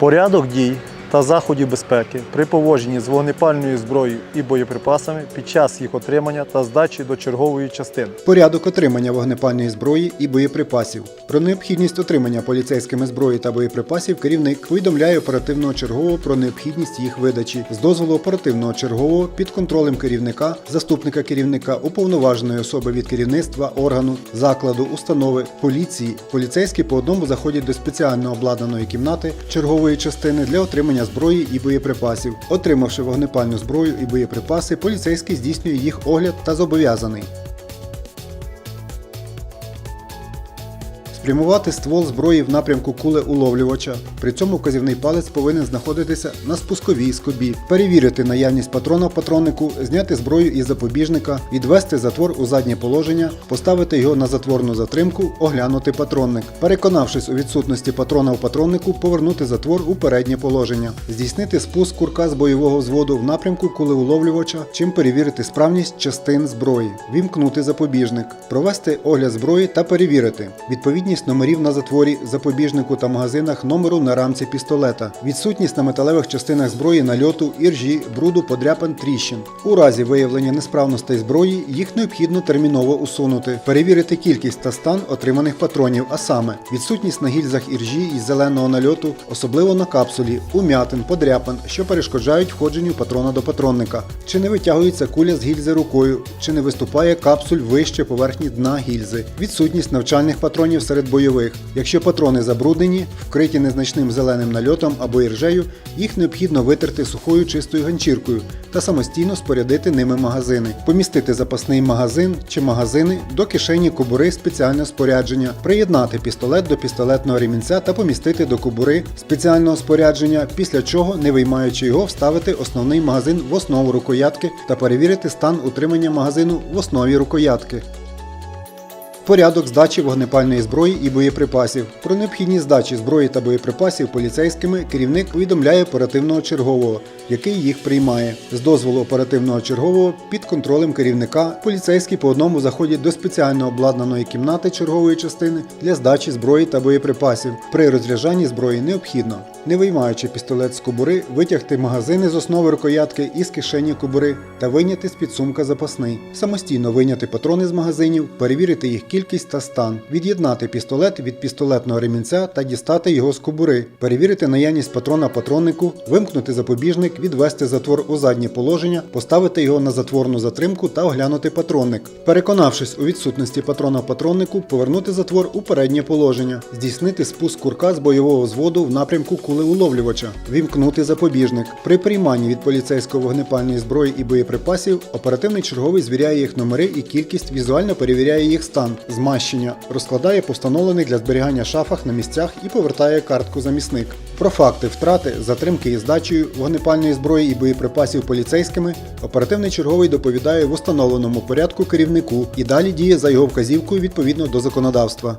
Порядок дій та заходів безпеки при поводженні з вогнепальною зброєю і боєприпасами під час їх отримання та здачі до чергової частини. Порядок отримання вогнепальної зброї і боєприпасів. Про необхідність отримання поліцейськими зброї та боєприпасів керівник повідомляє оперативного чергового про необхідність їх видачі з дозволу оперативного чергового під контролем керівника, заступника керівника, уповноваженої особи від керівництва органу, закладу, установи, поліції. Поліцейські по одному заходять до спеціально обладнаної кімнати чергової частини для отримання зброї і боєприпасів. Отримавши вогнепальну зброю і боєприпаси, поліцейський здійснює їх огляд та зобов'язаний. Спрямувати ствол зброї в напрямку кулеуловлювача. При цьому вказівний палець повинен знаходитися на спусковій скобі. Перевірити наявність патрона в патроннику, зняти зброю із запобіжника, відвести затвор у заднє положення, поставити його на затворну затримку, оглянути патронник. Переконавшись у відсутності патрона у патроннику, повернути затвор у переднє положення, здійснити спуск курка з бойового взводу в напрямку кулеуловлювача, чим перевірити справність частин зброї, вімкнути запобіжник, провести огляд зброї та перевірити відповідність номерів на затворі, запобіжнику та магазинах номеру на рамці пістолета, відсутність на металевих частинах зброї нальоту, іржі, бруду, подряпин, тріщин. У разі виявлення несправностей зброї їх необхідно терміново усунути, перевірити кількість та стан отриманих патронів, а саме відсутність на гільзах іржі із зеленого нальоту, особливо на капсулі, ум'ятин, подряпин, що перешкоджають входженню патрона до патронника, чи не витягується куля з гільзи рукою, чи не виступає капсуль вище поверхні дна гільзи, відсутність навчальних патронів серед бойових. Якщо патрони забруднені, вкриті незначним зеленим нальотом або іржею, їх необхідно витерти сухою чистою ганчіркою та самостійно спорядити ними магазини, помістити запасний магазин чи магазини до кишені кобури спеціального спорядження, приєднати пістолет до пістолетного ремінця та помістити до кобури спеціального спорядження, після чого, не виймаючи його, вставити основний магазин в основу рукоятки та перевірити стан утримання магазину в основі рукоятки. Порядок здачі вогнепальної зброї і боєприпасів. Про необхідність здачі зброї та боєприпасів поліцейськими керівник повідомляє оперативного чергового, який їх приймає. З дозволу оперативного чергового під контролем керівника поліцейські по одному заходять до спеціально обладнаної кімнати чергової частини для здачі зброї та боєприпасів. При розряджанні зброї необхідно, не виймаючи пістолет з кобури, витягти магазини з основи рукоятки із кишені кобури та вийняти з під сумка запасний. Самостійно вийняти патрони з магазинів, перевірити їх кількість та стан, від'єднати пістолет від пістолетного ремінця та дістати його з кобури, перевірити наявність патрона патроннику, вимкнути запобіжник, відвести затвор у заднє положення, поставити його на затворну затримку та оглянути патронник. Переконавшись у відсутності патрона патроннику, повернути затвор у переднє положення, здійснити спуск курка з бойового взводу в напрямку кулеуловлювача, вімкнути запобіжник. При прийманні від поліцейського вогнепальної зброї і боєприпасів оперативний черговий звіряє їх номери і кількість, візуально перевіряє їх стан, змащення, розкладає по встановлених для зберігання шафах на місцях і повертає картку замісник. Про факти втрати, затримки із здачею вогнепальної зброї і боєприпасів поліцейськими оперативний черговий доповідає в установленому порядку керівнику і далі діє за його вказівкою відповідно до законодавства.